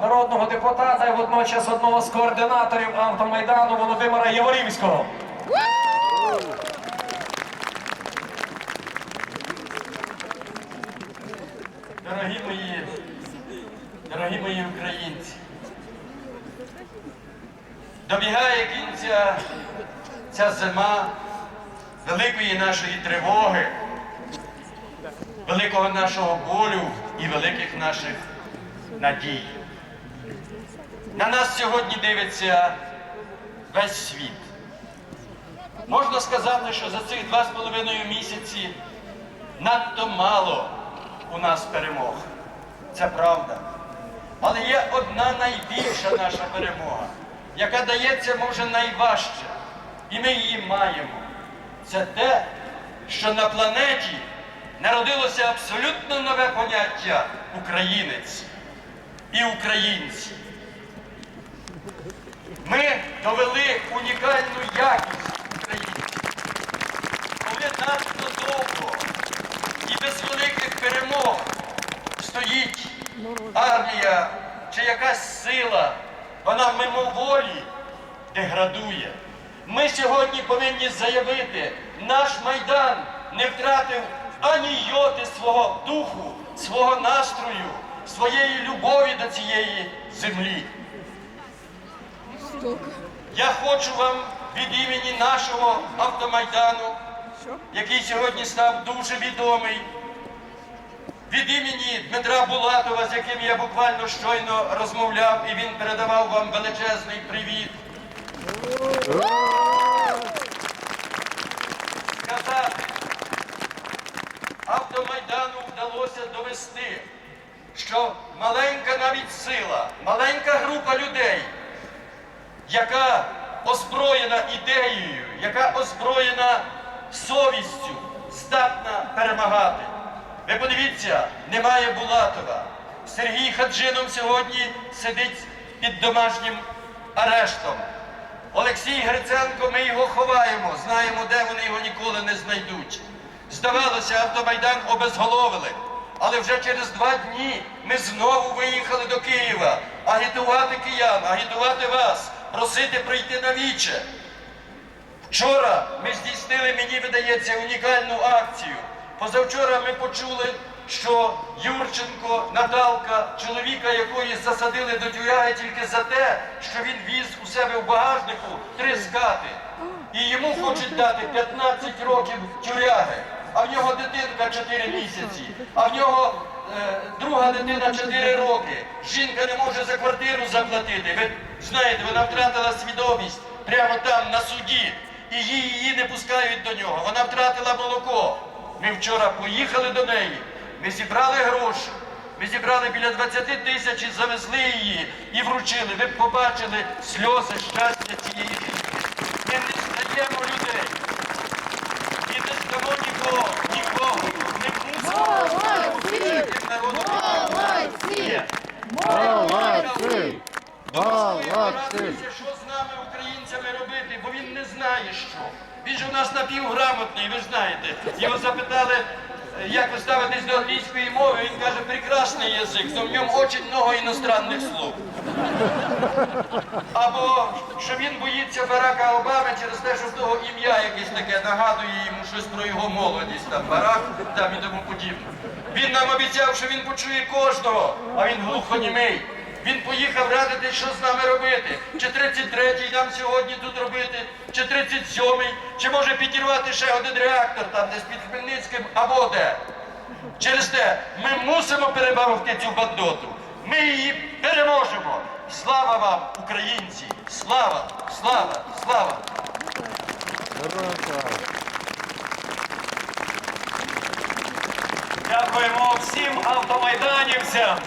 народного депутата і водночас одного з координаторів автомайдану Володимира Яворівського. Дорогі мої, дорогі мої українці, добігає кінця ця зима великої нашої тривоги, великого нашого болю і великих наших надій. На нас сьогодні дивиться весь світ. Можна сказати, що за цих два з половиною місяці надто мало у нас перемог. Це правда. Але є одна найбільша наша перемога, яка дається, може, найважче. І ми її маємо. Це те, що на планеті народилося абсолютно нове поняття українець і українці. Ми довели унікальну якість українців. Коли надто довго і без великих перемог стоїть армія чи якась сила, вона мимоволі деградує. Ми сьогодні повинні заявити, наш майдан не втратив ані йоти свого духу, свого настрою, своєї любові до цієї землі. Я хочу вам від імені нашого автомайдану, який сьогодні став дуже відомий, від імені Дмитра Булатова, з яким я буквально щойно розмовляв, і він передавав вам величезний привіт. Сказати, автомайдану вдалося довести, що маленька навіть сила, маленька група людей, яка озброєна ідеєю, яка озброєна совістю, здатна перемагати. Ви подивіться, немає Булатова. Сергій Хаджинов сьогодні сидить під домашнім арештом. Олексій Гриценко, ми його ховаємо, знаємо, де вони його ніколи не знайдуть. Здавалося, автомайдан обезголовили. Але вже через два дні ми знову виїхали до Києва агітувати киян, агітувати вас, просити прийти на віче. Вчора ми здійснили, мені видається, унікальну акцію. Позавчора ми почули, що Юрченко, Наталка, чоловіка якої засадили до тюряги тільки за те, що він віз у себе в багажнику три скати. І йому хочуть дати 15 років тюряги, а в нього дитинка 4 місяці, а в нього е, друга дитина 4 роки. Жінка не може за квартиру заплатити. Знаєте, вона втратила свідомість прямо там, на суді і її, її не пускають до нього. Вона втратила молоко. Ми вчора поїхали до неї, ми зібрали гроші, ми зібрали біля 20 тисяч і завезли її і вручили. Ви б побачили сльози щастя цієї жінки. Ми не здаємо людей. І не здамо нікого, нікого. Не мусимо Молодці! народу. Молодці! Молодці! Молодці! Радуйся, що з нами, українцями, робити, бо він не знає що. Він же у нас напівграмотний, ви знаєте. Його запитали, е, як ви ставитесь до англійської мови, він каже, прекрасний язик, но в ньому дуже багато іностранних слов. Або що він боїться Барака Обами через те, що в того ім'я якесь таке нагадує йому щось про його молодість, там Барак там і тому подібне. Він нам обіцяв, що він почує кожного, а він глухонімий. Він поїхав радити, що з нами робити. Чи 33-й нам сьогодні тут робити, чи 37-й, чи може підірвати ще один реактор там десь під Хмельницьким або де. Через те ми мусимо перебавити цю бандоту. Ми її переможемо. Слава вам, українці! Слава, слава, слава! Дякуємо всім автомайданівцям.